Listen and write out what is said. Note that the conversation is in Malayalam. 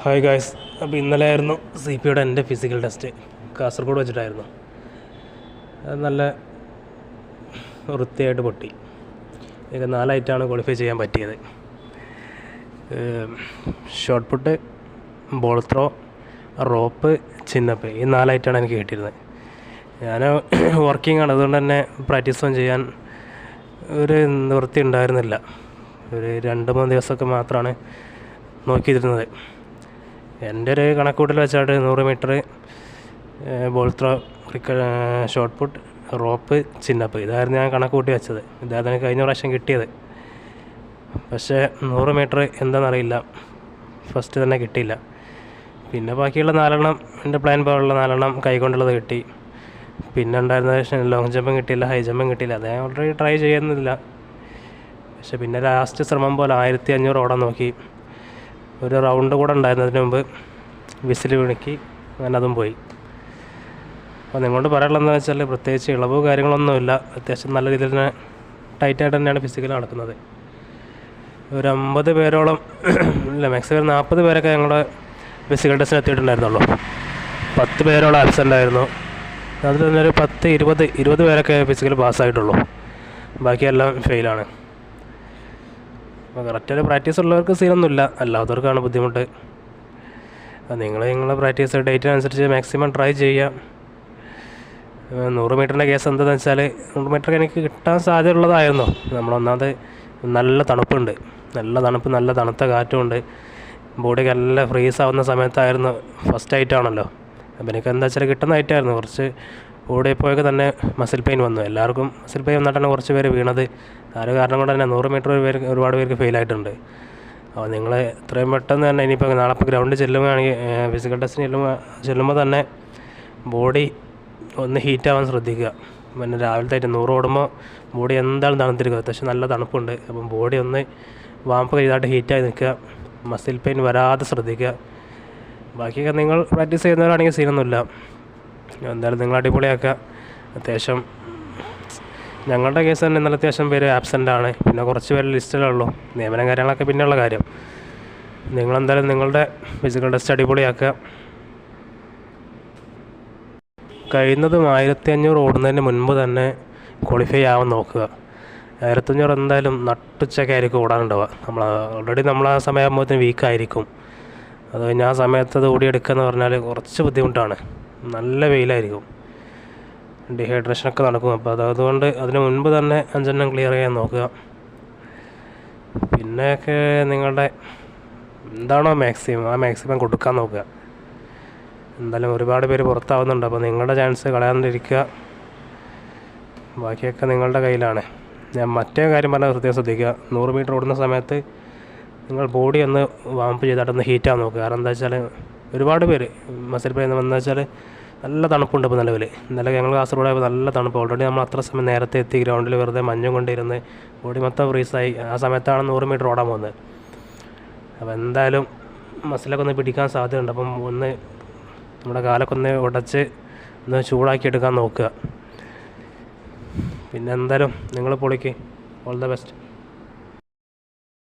ഹായ് ഗായ്സ് അപ്പോൾ ഇന്നലെ ആയിരുന്നു സി പിയുടെ എന്റെ ഫിസിക്കൽ ടെസ്റ്റ് കാസർഗോഡ് വെച്ചിട്ടായിരുന്നു. അത് നല്ല വൃത്തിയായിട്ട് പൊട്ടി. എനിക്ക് നാലായിട്ടാണ് ക്വാളിഫൈ ചെയ്യാൻ പറ്റിയത്. Shot put ball throw rope chin up ഈ നാലായിട്ടാണ് എനിക്ക് കിട്ടിയിരുന്നത്. ഞാൻ വർക്കിംഗ് ആണ്. അതുകൊണ്ട് തന്നെ പ്രാക്ടീസ് ഒന്നും ചെയ്യാൻ ഒരു നിവൃത്തി ഉണ്ടായിരുന്നില്ല. ഒരു രണ്ട് മൂന്ന് ദിവസമൊക്കെ മാത്രമാണ് നോക്കിയിരുന്നത്. എന്റെ ഒരു കണക്കൂട്ടൽ വെച്ചാട്ട് നൂറ് metre ball throw cricket shot put rope chin up ഇതായിരുന്നു ഞാൻ കണക്ക് കൂട്ടി വെച്ചത്. ഇതായിരുന്നു കഴിഞ്ഞ പ്രാവശ്യം കിട്ടിയത്. പക്ഷേ നൂറ് മീറ്റർ എന്താണെന്നറിയില്ല ഫസ്റ്റ് തന്നെ കിട്ടിയില്ല. പിന്നെ ബാക്കിയുള്ള നാലെണ്ണം എന്റെ പ്ലാൻ പോലുള്ള നാലെണ്ണം കൈകൊണ്ടുള്ളത് കിട്ടി. പിന്നെ ഉണ്ടായിരുന്ന ലോങ് ജമ്പും കിട്ടിയില്ല ഹൈ ജമ്പും കിട്ടിയില്ല. അത് ഞാൻ ഓൾറെഡി ട്രൈ ചെയ്യുന്നില്ല. പക്ഷെ പിന്നെ ലാസ്റ്റ് ശ്രമം പോലെ ആയിരത്തി അഞ്ഞൂറ് ഓടാൻ നോക്കി. ഒരു റൗണ്ട് കൂടെ ഉണ്ടായിരുന്നതിന് മുമ്പ് വിസിൽ വിണക്കി അങ്ങനെ അതും പോയി. അപ്പോൾ നിങ്ങളോട് പറയാനുള്ളതെന്ന് വെച്ചാൽ പ്രത്യേകിച്ച് ഇളവോ കാര്യങ്ങളൊന്നുമില്ല. അത്യാവശ്യം നല്ല രീതിയിൽ തന്നെ ടൈറ്റായിട്ട് തന്നെയാണ് ഫിസിക്കൽ നടക്കുന്നത്. ഒരു അമ്പത് പേരോളം ഇല്ല മാക്സിമം നാൽപ്പത് പേരൊക്കെ ഞങ്ങളുടെ ഫിസിക്കൽ ടെസ്റ്റിന് എത്തിയിട്ടുണ്ടായിരുന്നുള്ളൂ. പത്ത് പേരോളം ആബ്സെന്റ് ആയിരുന്നു. അതിൽ ഒരു പത്ത് ഇരുപത് ഇരുപത് പേരൊക്കെ ഫിസിക്കൽ പാസ്സായിട്ടുള്ളൂ ബാക്കിയെല്ലാം ഫെയിലാണ് അപ്പോൾ കറക്റ്റായിട്ട് പ്രാക്ടീസ് ഉള്ളവർക്ക് സീനൊന്നുമില്ല അല്ലാത്തവർക്കാണ് ബുദ്ധിമുട്ട്. നിങ്ങൾ നിങ്ങളുടെ പ്രാക്ടീസ് ഡേറ്റിനനുസരിച്ച് മാക്സിമം ട്രൈ ചെയ്യുക. നൂറ് മീറ്ററിന്റെ കേസ് എന്താണെന്ന് വെച്ചാൽ നൂറ് മീറ്റർ എനിക്ക് കിട്ടാൻ സാധ്യതയുള്ളതായിരുന്നു. നമ്മളൊന്നാമത് നല്ല തണുപ്പുണ്ട്. നല്ല തണുപ്പ് നല്ല തണുത്ത കാറ്റുമുണ്ട്. ബോഡി നല്ല ഫ്രീസ് ആവുന്ന സമയത്തായിരുന്നു ഫസ്റ്റ് ആയിട്ടാണല്ലോ അപ്പോൾ എനിക്ക് എന്താ വെച്ചാൽ കിട്ടുന്ന ഐറ്റായിരുന്നു കുറച്ച് ഓടിയപ്പോഴൊക്കെ തന്നെ മസിൽ പെയിൻ വന്നു. എല്ലാവർക്കും മസിൽ പെയിൻ വന്നിട്ടാണ് കുറച്ച് പേര് വീണത്. ഒരു കാരണം കൊണ്ട് തന്നെ നൂറ് മീറ്റർ പേര് ഒരുപാട് പേർക്ക് ഫെയിൽ ആയിട്ടുണ്ട്. അപ്പോൾ നിങ്ങൾ എത്രയും പെട്ടെന്ന് തന്നെ ഇനിയിപ്പോൾ നാളെ ഇപ്പോൾ ഗ്രൗണ്ടിൽ ചെല്ലുകയാണെങ്കിൽ ഫിസിക്കൽ ടെസ്റ്റിന് ചെല്ലുമ്പോൾ ചെല്ലുമ്പോൾ തന്നെ ബോഡി ഒന്ന് ഹീറ്റ് ആവാൻ ശ്രദ്ധിക്കുക. പിന്നെ രാവിലത്തെ നൂറ് ഓടുമ്പോൾ ബോഡി എന്തായാലും തണുത്തിരിക്കുക അത്യാവശ്യം നല്ല തണുപ്പുണ്ട്. അപ്പം ബോഡി ഒന്ന് വാമ്പ് ചെയ്തായിട്ട് ഹീറ്റായി നിൽക്കുക. മസിൽ പെയിൻ വരാതെ ശ്രദ്ധിക്കുക. ബാക്കിയൊക്കെ നിങ്ങൾ പ്രാക്ടീസ് ചെയ്യുന്നവരാണെങ്കിൽ സീനൊന്നുമില്ല എന്തായാലും നിങ്ങൾ അടിപൊളിയാക്കുക. അത്യാവശ്യം ഞങ്ങളുടെ കേസ് തന്നെ ഇന്നലെ അത്യാവശ്യം പേര് ആബ്സെന്റ് ആണ്. പിന്നെ കുറച്ച് പേര് ലിസ്റ്റിലുള്ളൂ നിയമനം കാര്യങ്ങളൊക്കെ പിന്നെയുള്ള കാര്യം. നിങ്ങളെന്തായാലും നിങ്ങളുടെ ഫിസിക്കൽ ടെസ്റ്റ് അടിപൊളിയാക്കുക. കഴിയുന്നതും ആയിരത്തി അഞ്ഞൂറ് ഓടുന്നതിന് മുൻപ് തന്നെ ക്വാളിഫൈ ആവാൻ നോക്കുക. ആയിരത്തഞ്ഞൂറ് എന്തായാലും നട്ടുച്ചൊക്കെ ആയിരിക്കും ഓടാനുണ്ടാവുക. നമ്മൾ ഓൾറെഡി നമ്മൾ ആ സമയമാകുമ്പോഴത്തേന് വീക്കായിരിക്കും അത് കഴിഞ്ഞ് ആ സമയത്ത് അത് ഓടിയെടുക്കുക എന്ന് പറഞ്ഞാൽ കുറച്ച് ബുദ്ധിമുട്ടാണ്. നല്ല വെയിലായിരിക്കും. ഡിഹൈഡ്രേഷനൊക്കെ നടക്കും. അപ്പോൾ അത് അതുകൊണ്ട് അതിന് മുൻപ് തന്നെ അഞ്ചെണ്ണം ക്ലിയർ ചെയ്യാൻ നോക്കുക. പിന്നെയൊക്കെ നിങ്ങളുടെ എന്താണോ മാക്സിമം ആ മാക്സിമം കൊടുക്കാൻ നോക്കുക. എന്തായാലും ഒരുപാട് പേര് പുറത്താവുന്നുണ്ട്. അപ്പോൾ നിങ്ങളുടെ ചാൻസ് കളയാണ്ടിരിക്കുക. ബാക്കിയൊക്കെ നിങ്ങളുടെ കയ്യിലാണ്. ഞാൻ മറ്റേ കാര്യം പറഞ്ഞാൽ പ്രത്യേകം ശ്രദ്ധിക്കുക. നൂറ് മീറ്റർ ഓടുന്ന സമയത്ത് നിങ്ങൾ ബോഡി ഒന്ന് വാമ്പ് ചെയ്തിട്ടൊന്ന് ഹീറ്റാകാൻ നോക്കുക. കാരണം എന്താ വെച്ചാൽ ഒരുപാട് പേര് മസിൽ പെയിൻ എന്താ വെച്ചാൽ നല്ല തണുപ്പുണ്ട് ഇപ്പോൾ നിലവിൽ ഇന്നലെ ഞങ്ങൾ കാസർഗോഡ് ആയപ്പോൾ നല്ല തണുപ്പ്. ഓൾറെഡി നമ്മൾ അത്ര സമയം നേരത്തെ എത്തി ഗ്രൗണ്ടിൽ വെറുതെ മഞ്ഞും കൊണ്ടിരുന്ന് ബോഡി മൊത്തം ഫ്രീസായി ആ സമയത്താണ് നൂറ് മീറ്റർ ഓടാൻ പോകുന്നത് അപ്പോൾ എന്തായാലും മസിലൊക്കെ ഒന്ന് പിടിക്കാൻ സാധ്യതയുണ്ട്. അപ്പം ഒന്ന് നമ്മുടെ കാലൊക്കെ ഒന്ന് ഉടച്ച് ഒന്ന് ചൂടാക്കി എടുക്കാൻ നോക്കുക. പിന്നെ എന്തായാലും നിങ്ങൾ പൊളിക്ക്. All the best